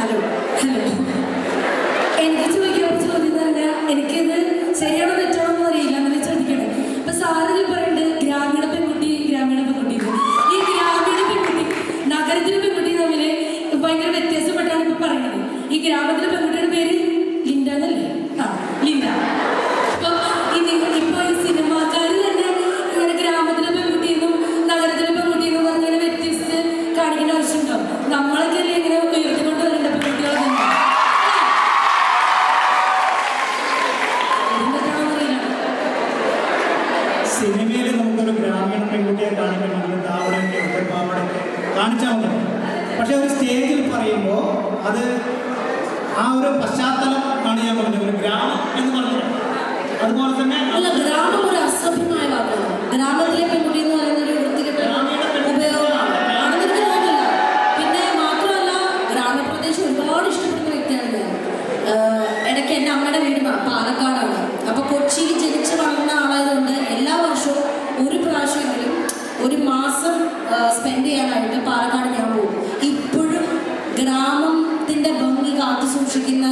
Hello. Hello. എനിക്ക് ചോദിക്കാൻ ചോദ്യം പറഞ്ഞാൽ എനിക്കിത് ശരിയാണോ തെറ്റാണോ എന്ന് അറിയില്ല. അങ്ങനെ ചോദിക്കണേ അപ്പൊ സാറിന് പറയുന്നുണ്ട് ഗ്രാമീണ പെൺകുട്ടി ഗ്രാമീണ പെൺകുട്ടി. ഈ ഗ്രാമീണ പെൺകുട്ടി നഗരത്തിലെ പെൺകുട്ടി തമ്മിൽ ഭയങ്കര വ്യത്യാസപ്പെട്ടാണ് ഇപ്പൊ പറയുന്നത്. ഈ ഗ്രാമത്തിലെ പെൺകുട്ടിയുടെ പേര് ലിൻഡ എന്നല്ലേ? ഗ്രാമീണ പെൺകുട്ടിയെ കാണിക്കണമെങ്കിൽ താവടയൊക്കെ ഉത്തരപാവടയൊക്കെ കാണിച്ചാൽ മതി. പക്ഷെ ഒരു സ്റ്റേജിൽ പറയുമ്പോൾ അത് ആ ഒരു പശ്ചാത്തലം ആണ് ഞാൻ പറഞ്ഞത് ഒരു ഗ്രാമം എന്ന് പറഞ്ഞത് അതുപോലെ തന്നെ ഗ്രാമം ഒരു അസഭ്യമായ വാക്കാണ്. ഗ്രാമത്തിലെ പെൺകുട്ടി എന്ന് പറയുന്ന ഒരു വൃത്തികെട്ട ഉപയോഗം ആണെന്ന് എനിക്ക് പിന്നെ മാത്രമല്ല ഗ്രാമപ്രദേശം ഒരുപാട് ഇഷ്ടപ്പെടുന്ന വ്യക്തിയാണ് ഞാൻ. ഇടയ്ക്ക് എന്റെ അമ്മയുടെ വീട് പാ- ഒരു മാസം സ്പെൻഡ് ചെയ്യാനായിട്ട് പാലക്കാട് ഞാൻ പോകും. ഇപ്പോഴും ഗ്രാമത്തിന്റെ ഭംഗി കാത്തു സൂക്ഷിക്കുന്ന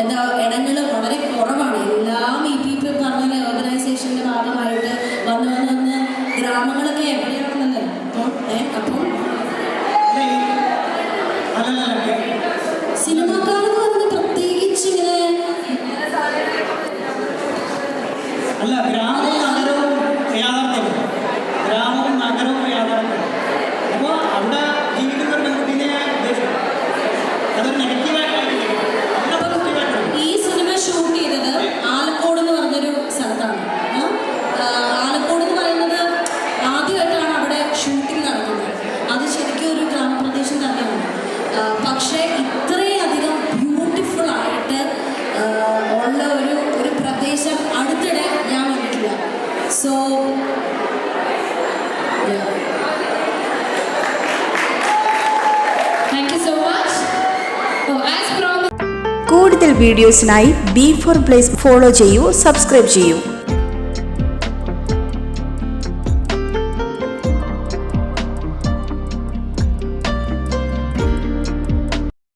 എന്താ ഇടങ്ങൾ വളരെ കുറവാണ്. എല്ലാം ഈ പി പി പറഞ്ഞ ഓർഗനൈസേഷന്റെ ഭാഗമായിട്ട് വന്ന് വന്ന് വന്ന് ഗ്രാമങ്ങളൊക്കെ എവിടെയാണെന്നല്ലേ? അപ്പോൾ അപ്പോൾ പ്രത്യേകിച്ച് ഇങ്ങനെ അല്ല ഗ്രാമവും ഷൂട്ടിംഗ് നടക്കുന്നത്. അത് ശരിക്കും ഒരു ഗ്രാമപ്രദേശം തന്നെയാണ്. പക്ഷേ ഇത്രയധികം ബ്യൂട്ടിഫുൾ ആയിട്ട് ഉള്ള ഒരു ഒരു പ്രദേശം അടുത്തിടെ ഞാൻ വന്നിട്ടില്ല. സോ. കൂടുതൽ വീഡിയോസിനായി ബി ഫോർ പ്ലേസ് ഫോളോ ചെയ്യൂ സബ്സ്ക്രൈബ് ചെയ്യൂ.